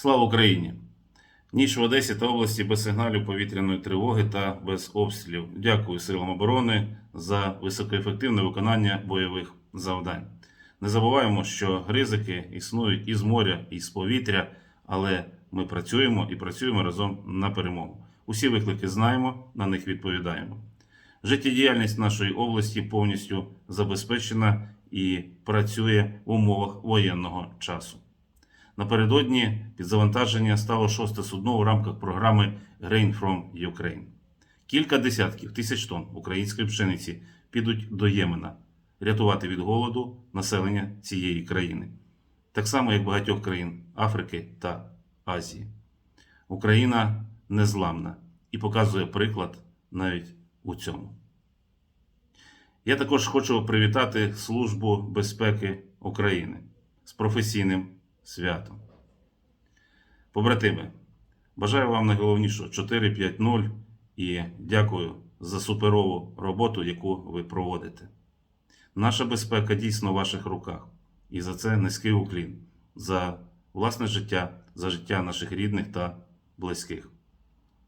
Слава Україні! Ніч в Одесі та області без сигналів повітряної тривоги та без обстрілів. Дякую силам оборони за високоефективне виконання бойових завдань. Не забуваємо, що ризики існують і з моря, і з повітря, але ми працюємо і працюємо разом на перемогу. Усі виклики знаємо, на них відповідаємо. Життєдіяльність нашої області повністю забезпечена і працює в умовах воєнного часу. Напередодні під завантаження стало шосте судно у рамках програми Grain from Ukraine. Кілька десятків тисяч тонн української пшениці підуть до Ємена рятувати від голоду населення цієї країни, так само як багатьох країн Африки та Азії. Україна незламна і показує приклад навіть у цьому. Я також хочу привітати Службу безпеки України з професійним святом. Побратими, бажаю вам найголовнішого 4-5-0 і дякую за суперову роботу, яку ви проводите. Наша безпека дійсно в ваших руках, і за це низький уклін, за власне життя, за життя наших рідних та близьких.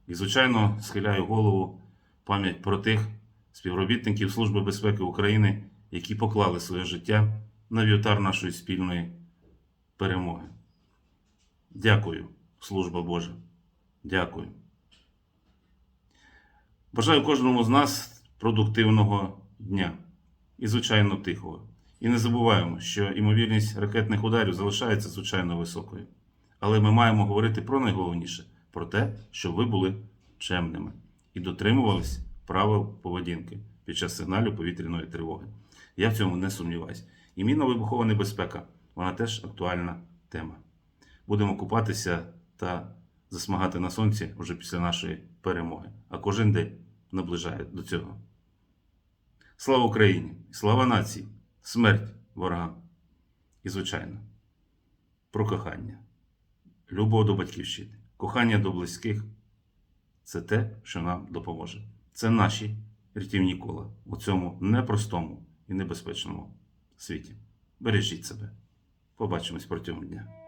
І, звичайно, схиляю голову пам'ять про тих співробітників Служби безпеки України, які поклали своє життя на вівтар нашої спільної перемоги. Дякую, служба Божа. Дякую. Бажаю кожному з нас продуктивного дня і, звичайно, тихого. І не забуваємо, що ймовірність ракетних ударів залишається звичайно високою. Але ми маємо говорити про найголовніше про те, щоб ви були чемними і дотримувались правил поведінки під час сигналів повітряної тривоги. Я в цьому не сумніваюся. І мінно-вибухова небезпека вона теж актуальна тема. Будемо купатися та засмагати на сонці вже після нашої перемоги. А кожен день наближає до цього. Слава Україні! Слава нації! Смерть ворогам! І, звичайно, про кохання, любов до батьківщини, кохання до близьких це те, що нам допоможе. Це наші рятівні кола у цьому непростому і небезпечному світі. Бережіть себе. Побачимось протягом дня.